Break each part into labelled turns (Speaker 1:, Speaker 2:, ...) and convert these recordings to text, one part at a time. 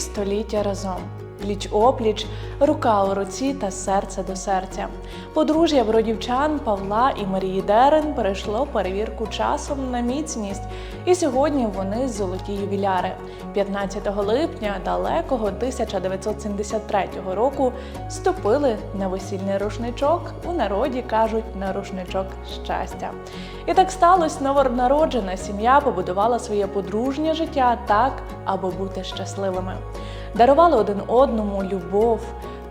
Speaker 1: століття разом. Пліч опліч, рука у руці та серце до серця. Подружжя бродівчан Павла і Марії Дерен перейшло перевірку часом на міцність, і сьогодні вони золоті ювіляри. 15 липня далекого 1973 року ступили на весільний рушничок. У народі кажуть на рушничок щастя. І так сталося, новонароджена сім'я побудувала своє подружнє життя так, аби бути щасливими. Дарували один одному любов,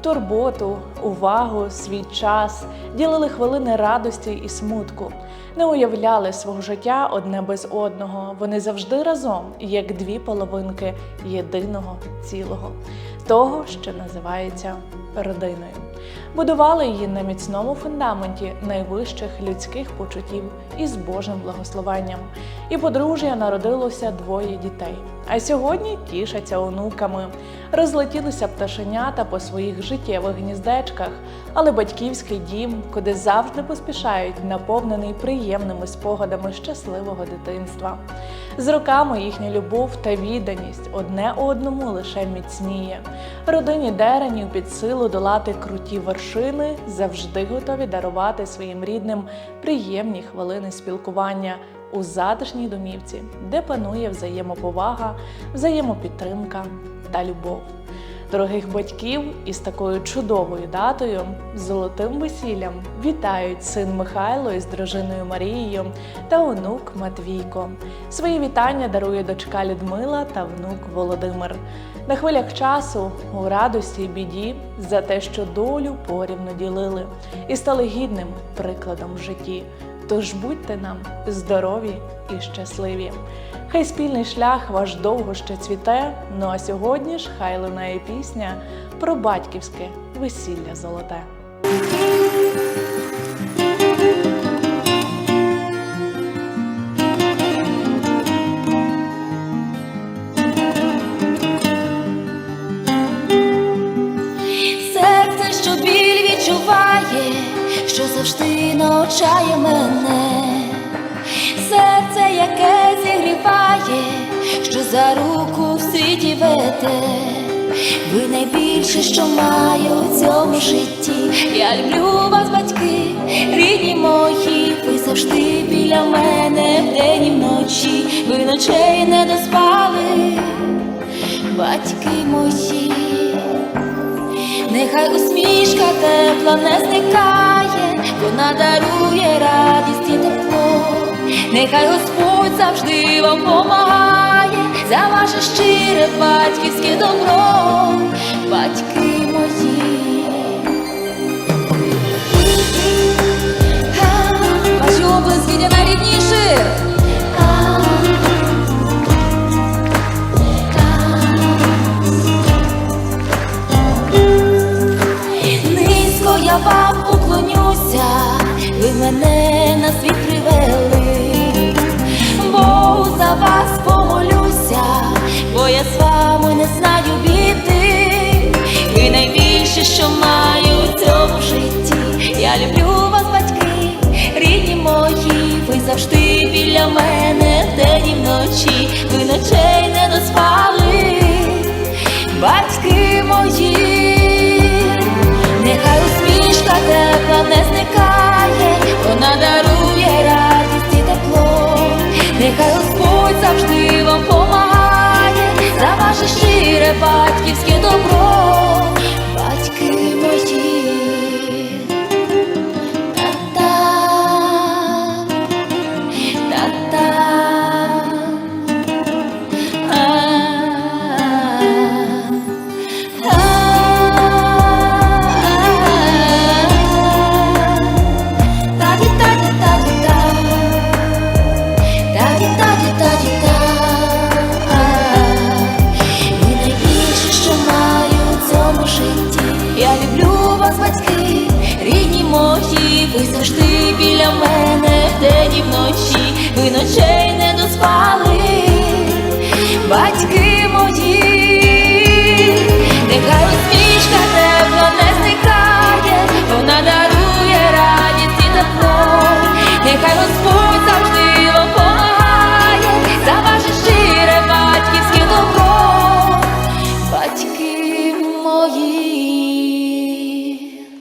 Speaker 1: турботу, увагу, свій час, ділили хвилини радості і смутку, не уявляли свого життя одне без одного. Вони завжди разом, як дві половинки єдиного цілого, того, що називається родиною. Будували її на міцному фундаменті найвищих людських почуттів із Божим благословенням. І подружжя народилося двоє дітей. А сьогодні тішаться онуками. Розлетілися пташенята по своїх життєвих гніздечках, але батьківський дім, куди завжди поспішають, наповнений приємними спогадами щасливого дитинства. З роками їхня любов та відданість одне одному лише міцніє. Родині Деренів під силу долати круті вершини, завжди готові дарувати своїм рідним приємні хвилини спілкування у затишній домівці, де панує взаємоповага, взаємопідтримка та любов. Дорогих батьків із такою чудовою датою, золотим весіллям, вітають син Михайло із дружиною Марією та онук Матвійко. Свої вітання дарує дочка Людмила та внук Володимир. На хвилях часу, у радості й біді, за те, що долю порівну ділили, і стали гідним прикладом в житті. Тож будьте нам здорові і щасливі. Хай спільний шлях ваш довго ще цвіте. Ну а сьогодні ж хай лунає пісня про батьківське весілля золоте.
Speaker 2: Що завжди навчає мене, серце, яке зігріває, що за руку в світі. Ви найбільше, що маю у цьому житті. Я люблю вас, батьки, рідні мої, ви завжди біля мене вдень і вночі, ви ночей не доспали, батьки мої. Нехай усмішка тепла не зникає, вона дарує радість і тепло. Нехай Господь завжди вам помагає за ваше щире батьківське добро, батьки мої. бачу обласки для найрідніших. Вночі, ти завжди біля мене вдень і вночі, ви ночей не доспали.